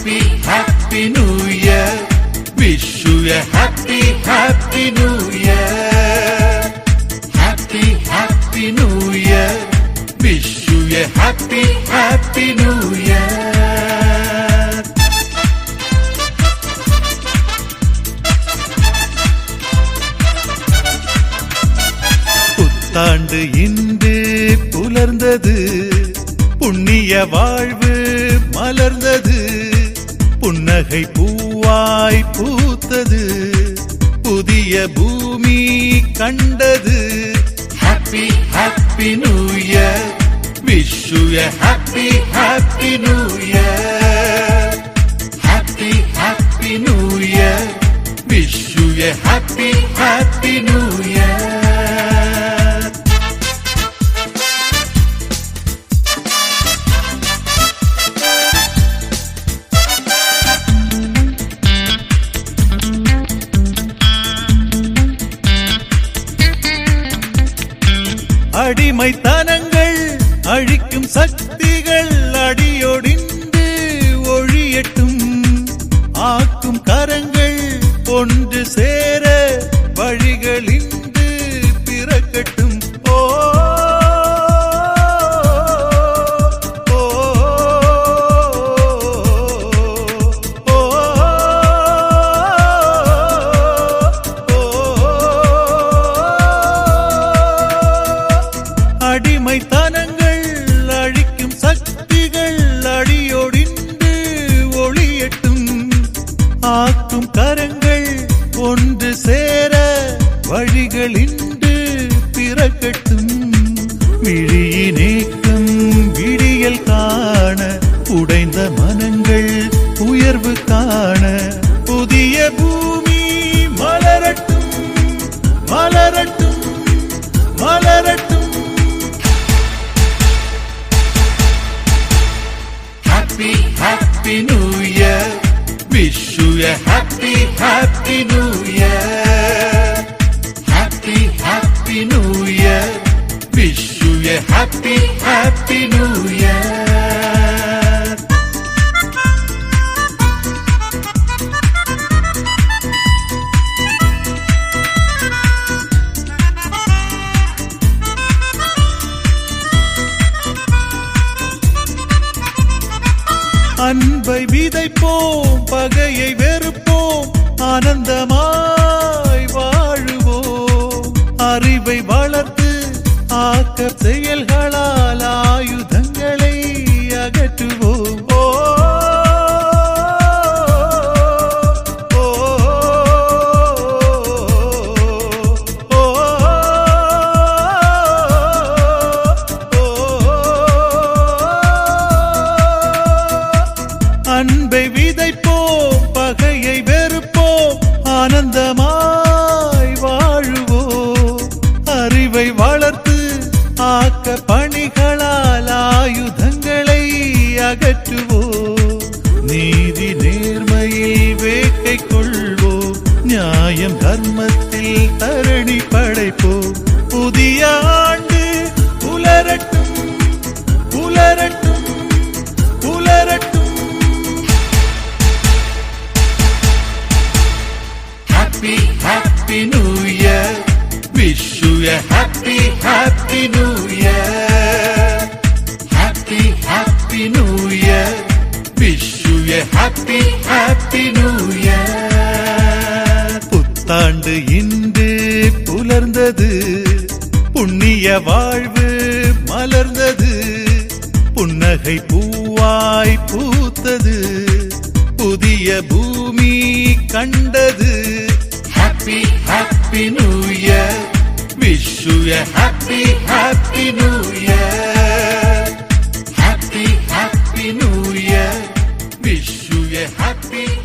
happy, happy new year. Wish you a happy, happy new year. Happy, happy new year. Wish you a happy, happy new year. புத்தாண்டு இன்று புலர்ந்தது புண்ணிய வாழ்வு மலர்ந்தது புன்னகை பூவாய் பூத்தது புதிய பூமி கண்டது. Happy happy new year wish you happy happy new year அடிமைத்தனங்கள் அழிக்கும் சக்திகள் அடியோடிந்து ஒழியட்டும். ஆக்கும் கரங்கள் ஒன்று சேர அடிமைத்தனங்கள் அழிக்கும் சக்திகள் அடியொடிந்து ஒளியட்டும். ஆக்கும் கரங்கள் ஒன்று சேர வழிகளின்று பிறக்கட்டும். விழியினே happy new year wish you a happy happy new year happy happy new year wish you a happy happy new year அன்பை விதைப்போம் பகையை வெறுப்போம் ஆனந்தமாய் வாழுவோம். அறிவை வளர்த்து ஆக்க செயல்களால் ஆயுத ஆனந்தமாய் வாழுவோம். அறிவை வளர்த்து ஆக்க பணிகளால் ஆயுதங்களை அகற்றுவோம். நீதி நேர்மையில் வேக்கை கொள்வோம். நியாயம் தர்மத்தில் தரணி படைப்போம். புதிய ஆண்டு புலரட்டும் புலரட்டும் புலரட்டும் happy, happy new year. Happy, happy new year. Wish you a happy, happy new year. புத்தாண்டு இன்று புலர்ந்தது புண்ணிய வாழ்வு மலர்ந்தது புன்னகை பூவாய் பூத்தது புதிய பூமி கண்டது happy happy new year Year. Happy, Happy New Year. Happy, Happy New Year. Wish you a happy